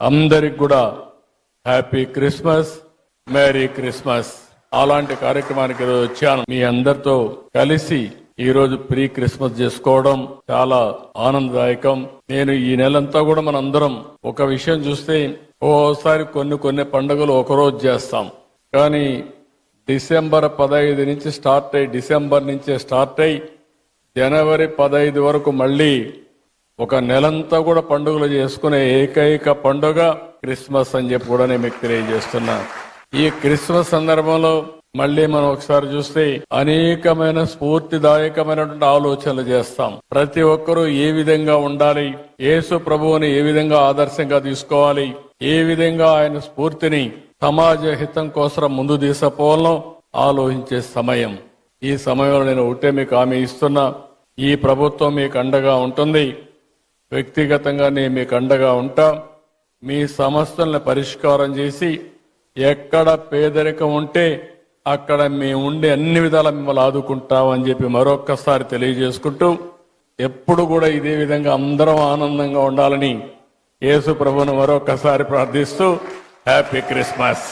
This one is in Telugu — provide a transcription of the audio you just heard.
అందరికి కూడా హ్యాపీ క్రిస్మస్ మేరీ క్రిస్మస్. అలాంటి కార్యక్రమానికి ఈరోజు వచ్చాను. మీ అందరితో కలిసి ఈ రోజు ప్రీ క్రిస్మస్ చేసుకోవడం చాలా ఆనందదాయకం. నేను ఈ నెలంతా కూడా మనందరం ఒక విషయం చూస్తే ఓసారి కొన్ని కొన్ని పండుగలు ఒకరోజు చేస్తాం. కానీ డిసెంబర్ పదహైదు నుంచి స్టార్ట్ అయ్యి డిసెంబర్ నుంచే స్టార్ట్ అయ్యి జనవరి పదహైదు వరకు మళ్ళీ ఒక నెలంతా కూడా పండుగలు చేసుకునే ఏకైక పండుగ క్రిస్మస్ అని చెప్పి కూడా నేను మీకు తెలియజేస్తున్నా. ఈ క్రిస్మస్ సందర్భంలో మళ్ళీ మనం ఒకసారి చూస్తే అనేకమైన స్ఫూర్తిదాయకమైనటువంటి ఆలోచనలు చేస్తాం. ప్రతి ఒక్కరూ ఏ విధంగా ఉండాలి? యేసు ప్రభువుని ఏ విధంగా ఆదర్శంగా తీసుకోవాలి? ఏ విధంగా ఆయన స్ఫూర్తిని సమాజ హితం కోసం ముందు తీసుకుపోవాలో ఆలోచించే సమయం. ఈ సమయంలో నేను ఒకటే మీకు హామీ ఇస్తున్నా. ఈ ప్రభుత్వం మీకు అండగా ఉంటుంది. వ్యక్తిగతంగా నేను మీకు అండగా ఉంటా. మీ సమస్యలను పరిష్కారం చేసి ఎక్కడ పేదరికం ఉంటే అక్కడ మేము ఉండి అన్ని విధాలా మిమ్మల్ని ఆదుకుంటామని చెప్పి మరొక్కసారి తెలియజేసుకుంటూ ఎప్పుడు కూడా ఇదే విధంగా అందరం ఆనందంగా ఉండాలని యేసు ప్రభును మరొక్కసారి ప్రార్థిస్తూ హ్యాపీ క్రిస్మస్.